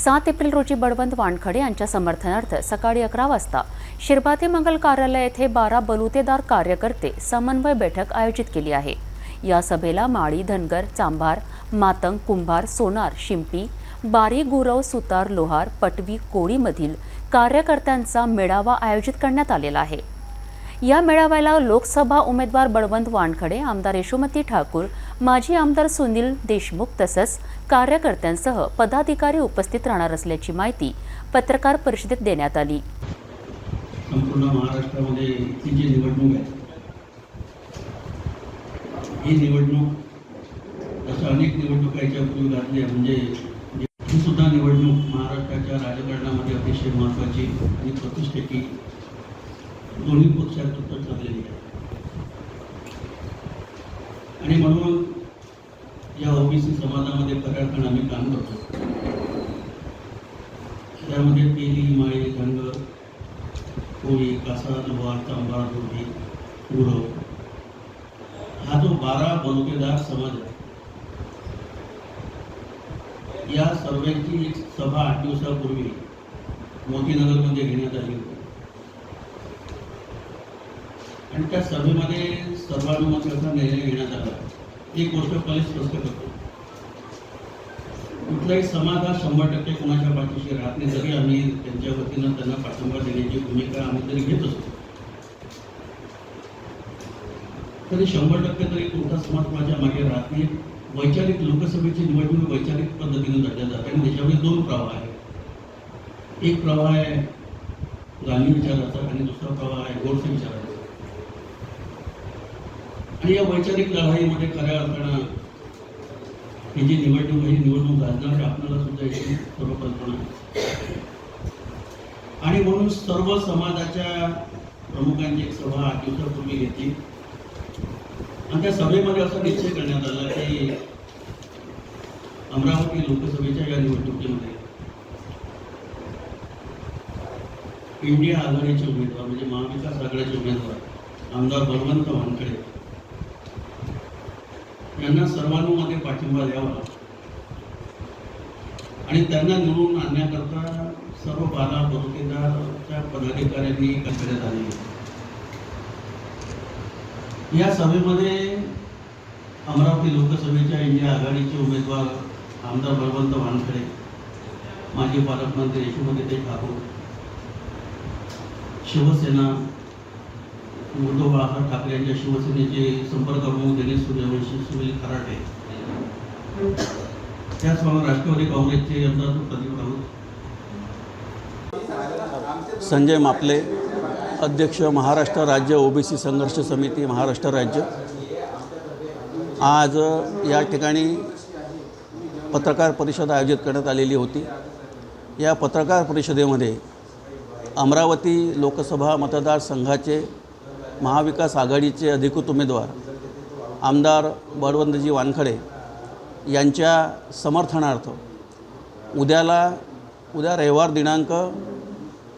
सात एप्रिल रोजी बळवंत वानखडे यांच्या समर्थनार्थ सकाळी अकरा वाजता शिरभाते मंगल कार्यालय येथे बारा बलुतेदार कार्यकर्ते समन्वय बैठक आयोजित केली आहे. या सभेला माळी धनगर चांभार मातंग कुंभार सोनार शिंपी बारी गुरव सुतार लोहार पटवी कोळीमधील कार्यकर्त्यांचा मेळावा आयोजित करण्यात आलेला आहे. या मेळाव्याला लोकसभा उमेदवार बळवंत वानखडे आमदार यशोमती ठाकूर माजी आमदार सुनील देशमुख तसंच कार्यकर्त्यांसह पदाधिकारी उपस्थित राहणार असल्याची माहिती पत्रकार परिषदेत देण्यात आली. संपूर्ण महाराष्ट्रामध्ये ही जी निवडणूक आहे ही निवडणूक असं अनेक निवडणुका याच्यापूर्वी घातल्या म्हणजे ही सुद्धा निवडणूक महाराष्ट्राच्या राजकारणामध्ये अतिशय महत्त्वाची आणि प्रतिष्ठेची दोन्ही पक्षात ठरलेली आहे आणि म्हणून या ओबीसी समाजामध्ये खऱ्या आम्ही काम करतो. त्यामध्ये तेली माळे धनगर कोळी कासा लोहार तांबा दोडी गुरव हा जो बारा बलुकेदार समाज आहे या सर्वांची एक सभा आठ दिवसापूर्वी मोतीनगरमध्ये घेण्यात आली होती. आणि त्या सभेमध्ये सर्वानुमताचा निर्णय घेण्यात आला. एक गोष्ट पहिले स्पष्ट करतो. कुठलाही समाज हा शंभर टक्के कोणाच्या पाठीशी राहत नाही. जरी आम्ही त्यांच्या वतीनं त्यांना पाठिंबा देण्याची भूमिका आम्ही तरी घेत असतो. तरी शंभर टक्के तरी कोणता समाज माझ्या मागे राहत नाही. वैचारिक लोकसभेची निवडणूक वैचारिक पद्धतीने लढल्या जाते आणि त्याच्यामध्ये दोन प्रवाह आहेत. एक प्रवाह आहे गांधी विचाराचा आणि दुसरा प्रवाह आहे गोडसे विचाराचा. आणि या वैचारिक लढाईमध्ये खऱ्या अर्थानं ही जी निवडणूक आहे, ही निवडणूक गाजणार आपल्याला सुद्धा याची सर्व कल्पना आणि म्हणून सर्व समाजाच्या प्रमुखांची एक सभा आठ दिवसापूर्वी घेतली. आणि त्या सभेमध्ये असा निश्चय करण्यात आला की अमरावती लोकसभेच्या या निवडणुकीमध्ये इंडिया आघाडीचे उमेदवार म्हणजे महाविकास आघाडीचे उमेदवार आमदार बलवंत वानखडे यांना सर्वांमध्ये पाठिंबा द्यावा. आणि त्यांना निवडून आणण्याकरता सर्व बारा बलुतेदारच्या पदाधिकाऱ्यांनी करण्यात आली. या सभेमध्ये अमरावती लोकसभेच्या इंडिया आघाडीचे उमेदवार आमदार बलवंत वानखडे माजी पालकमंत्री यशोमती ठाकूर शिवसेना उद्धव बाळासाहेब ठाकरे यांच्या शिवसेनेचे संपर्क प्रमुख दिनेश सूर्यवंशी सुनील खराटे. त्याचप्रमाणे राष्ट्रवादी काँग्रेसचे आमदार प्रदीप राऊत. संजय मापले अध्यक्ष महाराष्ट्र राज्य ओबीसी संघर्ष समिती महाराष्ट्र राज्य. आज या ठिकाणी पत्रकार परिषद आयोजित करण्यात आलेली होती. या पत्रकार परिषदेमध्ये अमरावती लोकसभा मतदारसंघाचे महाविकास आघाडीचे अधिकृत उमेदवार आमदार बळवंतजी वानखडे यांच्या समर्थनार्थ उद्याला उद्या रविवार दिनांक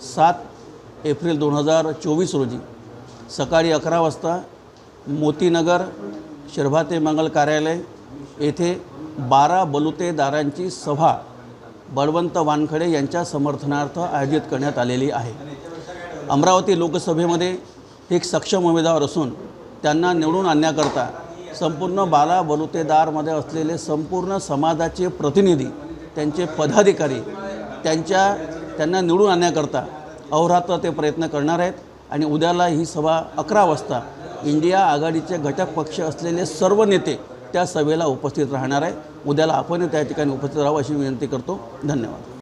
सात एप्रिल दोन हजार चोवीस रोजी सकाळी अकरा वाजता मोतीनगर शिरभाते मंगल कार्यालय येथे बारा बलुतेदारांची सभा बळवंत वानखडे यांच्या समर्थनार्थ आयोजित करण्यात आलेली आहे. अमरावती लोकसभेमध्ये एक सक्षम उमेदवार असून त्यांना निवडून आणण्याकरता संपूर्ण बाला बलुतेदारमध्ये असलेले संपूर्ण समाजाचे प्रतिनिधी त्यांचे पदाधिकारी त्यांच्या त्यांना निवडून आणण्याकरता अहोरात्र ते प्रयत्न करणार आहेत. आणि उद्याला ही सभा अकरा वाजता इंडिया आघाडीचे घटक पक्ष असलेले सर्व नेते त्या सभेला उपस्थित राहणार आहे उद्याला आपण त्या ठिकाणी उपस्थित राहावं अशी विनंती करतो. धन्यवाद.